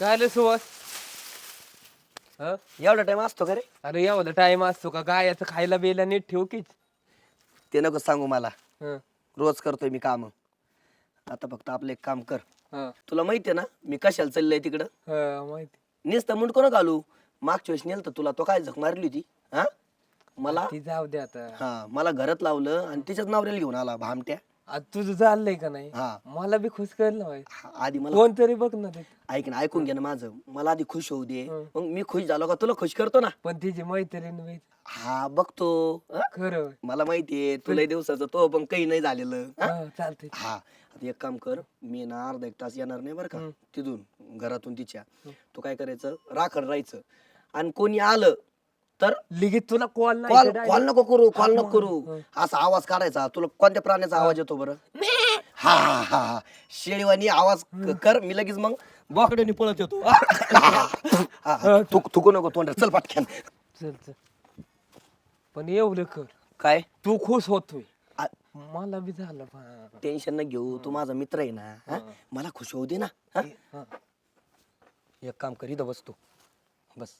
काय आलं सुवास? हं? एवढा टाइम असतो का रे? अरे एवढा टाइम असतो का? गायाचं खायला बियला नीट ठेव की. ते नको सांगू मला. हं, रोज करतोय मी काम. आता फक्त आपलं एक काम कर. हं, तुला माहितीये ना मी कशाला चाललंय तिकडं? हं, माहिती. नुसतं मुंड कोण घालू? मागच्या वेळेस नेलं तर तुला तो काय झक मारली होती? हा? मला ती जाऊ दे आता. हा मला घरात लावलं आणि तिच्याच नवऱ्याला घेऊन आला भामट्या. आता तुझं चाललंय का नाही? हा. मला बी खुश करलं पाहिजे हा, आधी मला कोणतरी बघ ना ते. ऐक ना ऐकून घे ना माझं. मला आधी खुश होऊ दे. हं. मग मी खुश झालो का तुला खुश करतो ना? पण तिची मैत्रीण बी. हा बघतो. हा? खरं. मला माहितीये तुला दिवसाचं तो पण काही नाही झालेलं. हा? हा, चालतंय. हा आता एक काम कर मी ना अर्धा एक तास येणार नाही बरं का. तिथून घरातून तिच्या. तू काय करायचं? राखण राहायचं. आणि कोणी आलं तर लिगीत तुला कॉल कॉल कॉल नको करू कॉल नको. करू. असा आवाज काढायचा तुला कोणत्या प्राण्याचा आवाज येतो बरं? हा हा हा हा. शेळीवानी आवाज क- कर मी लगेच मग बोकड्याने पळत येतो. हा. थुक नको तोंडात. चल पाटक्यान चल चल. पण एवढं कर. काय? तू खुश होतोय. मला बी झालं बा. टेन्शन न घेऊ तू माझा मित्र आहे ना हा? मला खुश होऊ दे ना हा? हा. एक काम कर इथं बस तू. बस.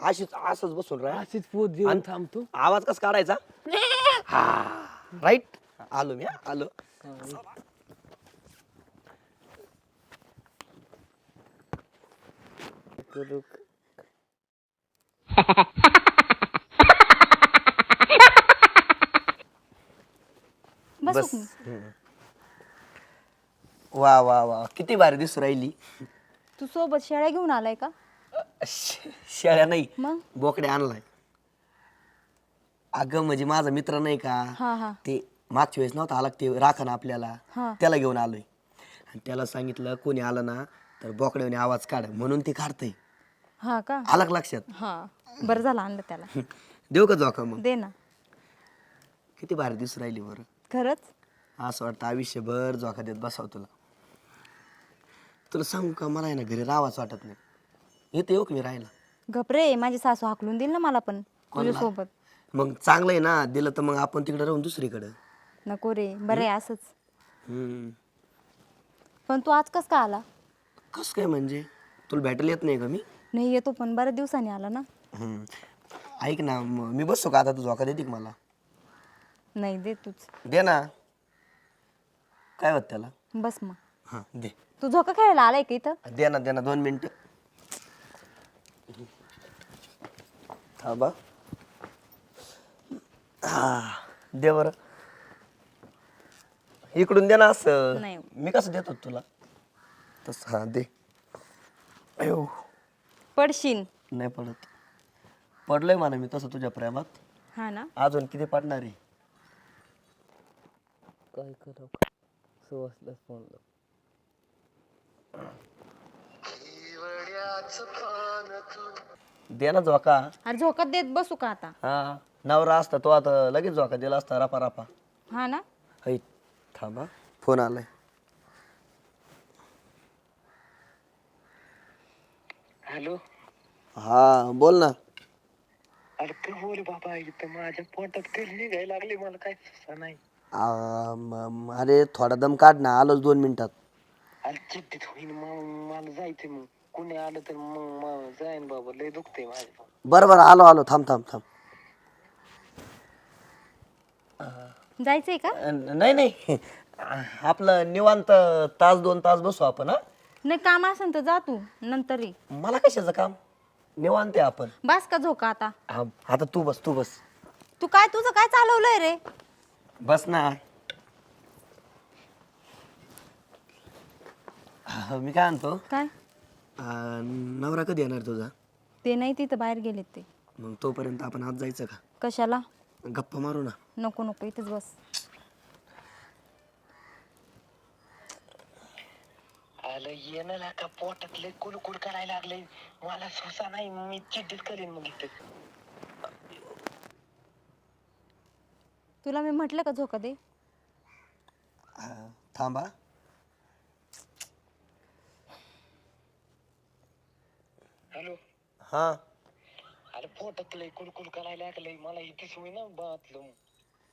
अशीच असंच बसून राहा. अशीच पोत देऊन थांबतो. आवाज कसा काढायचा? हा राईट आलो मी हा, आलो. बस. बस. वा वा वा. किती भारी दिसू राहिली. तू सोबत शेळ्या घेऊन आलाय का? शे- शेळ्या नाही मग? बोकडे आणलाय. अगं म्हणजे माझा मित्र नाही का हा ते मागच्या वेळेस नव्हता आला का ते राखण आपल्याला? हा. त्याला घेऊन आलोय. आणि त्याला सांगितलं कोणी आलं ना तर बोकड्याने आवाज काढ म्हणून ते काढतंय. हा का? आला का लक्षात? हा. बरं झालं आणलं त्याला. देऊ का जोखा मग? दे ना. किती भारी दिसू राहिली बरं. खरंच? असं वाटतं आयुष्यभर जोखा देत बसाव तुला. तुला सांगू का मला आहे ना घरी राहावाच वाटत नाही. इथे येऊ का मी राहायला? घपरे माझी सासू हाकलून देईल ना मला पण तुझ्या सोबत मग चांगलं आहे ना दिलं तर मग आपण तिकडे राहून दुसरीकडं. नको रे बरं आहे असंच. हम्म. पण तू आज कस का आला? कसं काय म्हणजे? तुला भेटायला येत नाही का मी? नाही येतो पण बऱ्याच दिवसांनी आला ना. हम्म. ऐक ना म- मी बसतो का आता? तू झोका देते का मला? नाही दे तूच दे ना. काय होत त्याला? बस मग. हां दे. तू झोका खेळायला आलाय का इथं? दे ना दे ना दोन मिनटं. थांबा. हा दे बरं. इकडून दे ना असं. नाही. मी कसं देतो तुला? तस हा दे. अयो. पडशीन नाही पडत. पडलोय म्हणा मी तसं तुझ्या प्रेमात. हा ना? अजून किती पडणार आहे? काय करावं सुवासलाच फोन. दे ना झोका. अरे झोकात देत बसू का आता? हा नवरा असता तो आता लगेच झोका दिला असता रापा रापा हा ना? ऐ थांबा. फोन आलाय. हॅलो? हा बोल ना. अरे ते बोल बाबा इथं माझ्या पोटात कधी निघायला लागले मला काय सुचत नाही. आ, म- म- अरे थोडा दम काढ ना आलोच दोन मिनिटात. अरे चिठ्ठीत होईन मग मला जायचंय मग. कुणी आलं तर मग मग जाईन बाबा लय दुखतंय माझ्या बरं बरं आलो आलो थांब थांब थांब. जायचंय का? नाही नाही. आपलं निवांत तास दोन तास बसू आपण हा? नाही काम असेल तर जा तू नंतर ये मला कशाचं काम? निवांत आहे आपण. बस का झोका आता? हा, आता तू बस तू बस. तू काय तुझं काय चालवलंय रे? बस ना. हा, मी काय आणतो काय? नवरा कधी येणार तुझा? ते नाही तिथं बाहेर गेलेत ते. मग तोपर्यंत आपण आज जायचं का? कशाला? गप्पा मारू ना. नको नको इथेच बस. आलं येणं ना का पोटात लय कुडकुड करायला लागले. मला सुसा नाही मी चिठ्ठीत करीन मग इथं. तुला मी म्हटलं का झोका दे? हा, थांबा हॅलो हा. अरे पोटात लय कुडकुड करायला लागले मला इथेच होईना बातलं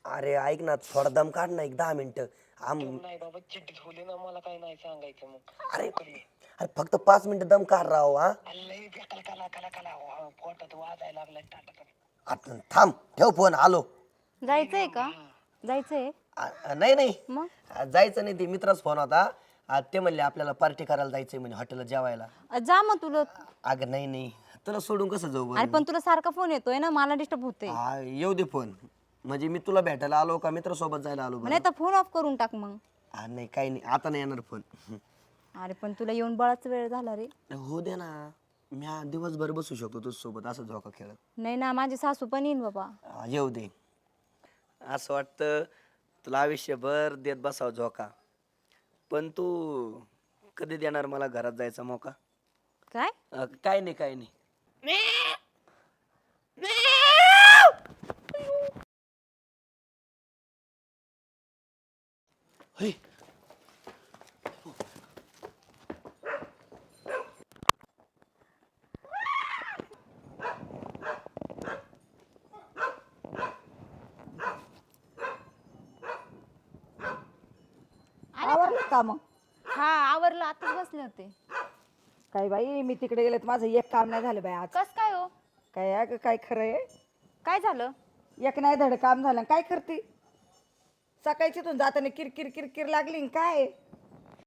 अरे ऐक ना थोडा दम काढ ना एक दहा मिनिटं. आम नाही बाबा चिठ्ठीत होली ना मला काय नाही सांगायचं मग. अरे अरे फक्त पाच मिनिटं दम काढ राव हा. लय बेकार कला कला कला. वा- पोटात वाजायला लागलाय टाटा आता थांब ठेव फोन आलो. जायचंय का? जायचंय? आ- आ, नाही नाही. मग? आ, जायचं नाही ते मित्राचा फोन होता. आ, ते म्हणले आपल्याला पार्टी करायला जायचंय म्हणजे हॉटेलला जेवायला. जा मग तुला. अगं नाही नाही. तुला सोडून कसं जाऊ बरं? अरे पण तुला सारखा फोन येतोय ना मला डिस्टर्ब होते हा येऊ दे फोन. म्हणजे मी तुला भेटायला आलो का मित्रासोबत जायला आलो बरं? नाही तर फोन ऑफ करून टाक मग. हा, नाही काही नाही. आता नाही येणार फोन अरे पण तुला येऊन बराच वेळ झाला रे. हो दे ना. मी हा दिवसभर बसू शकतो तुझ्यासोबत असं झोका खेळत. नाही ना माझी सासू पण येईन बाबा. हा, येऊ दे. असं वाटतं तुला आयुष्यभर देत बसाव झोका पण तू कधी देणार मला घरात जायचा मोका? काय? अ, काय नाही काय नाही. हे, का मग? हा आवरलं. आताच बसले होते. काय बाई? मी तिकडे गेले तर माझं एक काम नाही झालं बाई आज. कस काय हो? काय अगं काय खरं आहे काय झालं? एक नाही धड काम झालं. काय करते? सकाळची तिथून जाताना किरकिर किरकिर लागली न काय?